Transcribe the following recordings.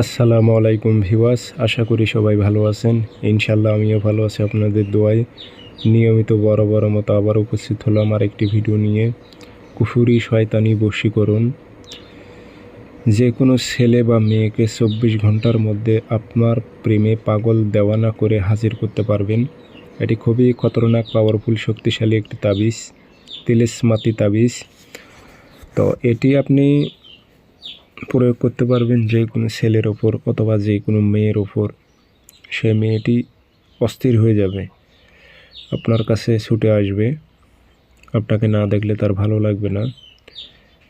আসসালামু আলাইকুম ভিওয়াস আশা করি সবাই ভালো আছেন। ইনশাল্লাহ আমিও ভালো আছি আপনাদের দোয়ায়। নিয়মিত বড় বড় মতো আবার উপস্থিত হলাম আর একটি ভিডিও নিয়ে। কুফুরি শয়তানি বশীকরণ। যে কোনো ছেলে বা মেয়েকে চব্বিশ ঘণ্টার মধ্যে আপনার প্রেমে পাগল দেওয়ানা করে হাজির করতে পারবেন। এটি খুবই খতরনাক পাওয়ারফুল শক্তিশালী একটি তাবিজ, তিলিসমাতি তাবিজ। তো এটি আপনি প্রয়োগ করতে পারবেন যে কোনো ছেলের ওপর অথবা যে কোনো মেয়ের ওপর। সে মেয়েটি অস্থির হয়ে যাবে। আপনার কাছে ছুটে আসবে। আপনাকে না দেখলে তার ভালো লাগবে না।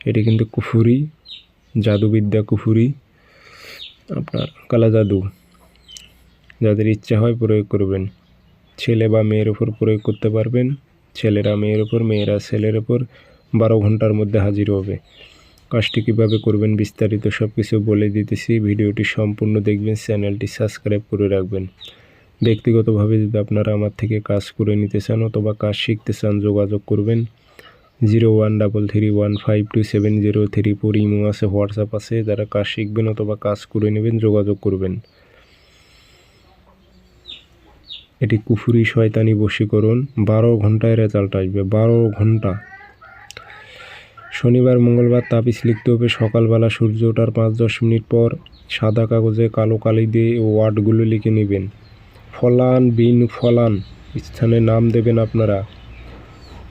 এটি কিন্তু কুফুরি, জাদুবিদ্যা কুফুরি। আপনার কালা জাদু। যাদের ইচ্ছা হয় প্রয়োগ করবেন। ছেলে বা মেয়ের ওপর প্রয়োগ করতে পারবেন। ছেলেরা মেয়ের ওপর, মেয়েরা ছেলের ওপর। বারো ঘণ্টার মধ্যে হাজির হবে। কাজটি কীভাবে করবেন বিস্তারিত সব কিছু বলে দিতেছি। ভিডিওটি সম্পূর্ণ দেখবেন, চ্যানেলটি সাবস্ক্রাইব করে রাখবেন। ব্যক্তিগতভাবে যদি আপনারা আমার থেকে কাজ করে নিতে চান অথবা কাজ শিখতে চান, যোগাযোগ করবেন। Zero one double three one five two seven zero three four imo আছে, হোয়াটসঅ্যাপ আছে। যারা কাজ শিখবেন অথবা কাজ করে নেবেন, যোগাযোগ করবেন। এটি কুফুরি শয়তানি বশীকরণ। বারো ঘন্টায় রেজাল্ট আসবে। বারো ঘণ্টা। শনিবার, মঙ্গলবার তাবিজ লিখতে হবে। সকালবেলা সূর্য ওঠার পাঁচ দশ মিনিট পর সাদা কাগজে কালো কালি দিয়ে ওয়ার্ডগুলো লিখে নেবেন। ফলান বিন ফলান স্থানে নাম দেবেন আপনারা।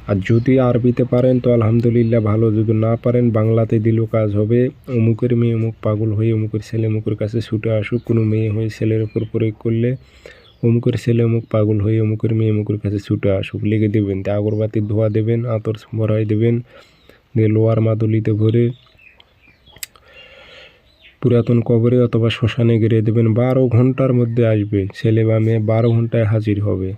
আর যদি আরবিতে পারেন তো আলহামদুলিল্লাহ ভালো, যদি না পারেন বাংলাতে দিলেও কাজ হবে। অমুকের মেয়ে অমুক পাগল হয়ে অমুকের ছেলে অমুকের কাছে ছুটে আসুক, কোনো মেয়ে হয়ে ছেলের উপর প্রয়োগ করলে অমুকের ছেলে অমুক পাগল হয়ে অমুকের মেয়ে অমুকের কাছে ছুটে আসুক। লিখে দেবেন, তা আগরবাতির ধোয়া দেবেন, আতর ভরাই দেবেন। দিয়ে লোয়ার মাদুলিতে ভরে পুরাতন কবরে অথবা শ্মশানে গেড়ে দেবেন। বারো ঘণ্টার মধ্যে আসবে। ছেলে বা মেয়ে বারো ঘন্টায় হাজির হবে।